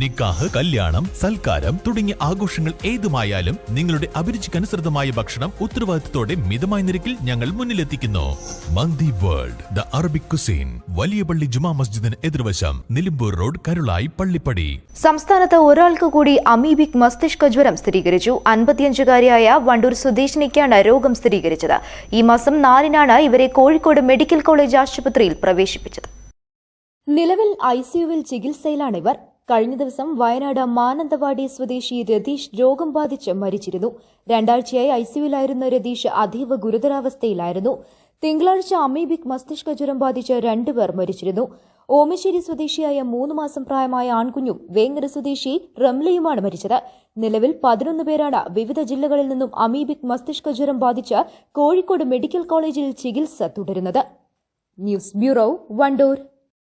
നിക്കാഹ് കല്യാണം സൽക്കാരം തുടങ്ങിയ ആഘോഷങ്ങൾ ഏതുമായാലും നിങ്ങളുടെ അഭിരുചിക്കനുസൃതമായ ഭക്ഷണം ഉത്തരവാദിത്തത്തോടെ മിതമായ നിരക്കിൽ ഞങ്ങൾ മുന്നിലെത്തിക്കുന്നു. Mandi world the Arabic cuisine വലിയ പള്ളി ജുമാ മസ്ജിദിന് എതിർവശം നിലമ്പൂർ റോഡ് കരുളായി പള്ളിപ്പടി. സംസ്ഥാനത്ത് ഒരാൾക്ക് കൂടി അമീബിക് മസ്തിഷ്ക ജ്വരം സ്ഥിരീകരിച്ചു. അൻപത്തിയഞ്ചുകാരിയായ വണ്ടൂർ സ്വദേശിനിക്കാണ് രോഗം സ്ഥിരീകരിച്ചത്. ഈ മാസം നാലിനാണ് ഇവരെ കോഴിക്കോട് മെഡിക്കൽ കോളേജ് ആശുപത്രിയിൽ പ്രവേശിപ്പിച്ചത്. നിലവിൽ ഐസിയുവിൽ ചികിത്സയിലാണ് ഇവർ. കഴിഞ്ഞ ദിവസം വയനാട് മാനന്തവാടി സ്വദേശി രതീഷ് രോഗം ബാധിച്ച് മരിച്ചിരുന്നു. രണ്ടാഴ്ചയായി ഐസിയുവിലായിരുന്ന രതീഷ് അതീവ ഗുരുതരാവസ്ഥയിലായിരുന്നു. തിങ്കളാഴ്ച അമീബിക് മസ്തിഷ്ക ജ്വരം ബാധിച്ച് രണ്ടുപേർ മരിച്ചിരുന്നു. ഓമശ്ശേരി സ്വദേശിയായ മൂന്ന് മാസം പ്രായമായ ആൺകുഞ്ഞും വേങ്ങര സ്വദേശി റംലയുമാണ് മരിച്ചത്. നിലവിൽ പതിനൊന്ന് പേരാണ് വിവിധ ജില്ലകളിൽ നിന്നും അമീബിക് മസ്തിഷ്ക ജ്വരം ബാധിച്ച് കോഴിക്കോട് മെഡിക്കൽ കോളേജിൽ ചികിത്സ തുടരുന്നത്. News bureau Wandoor.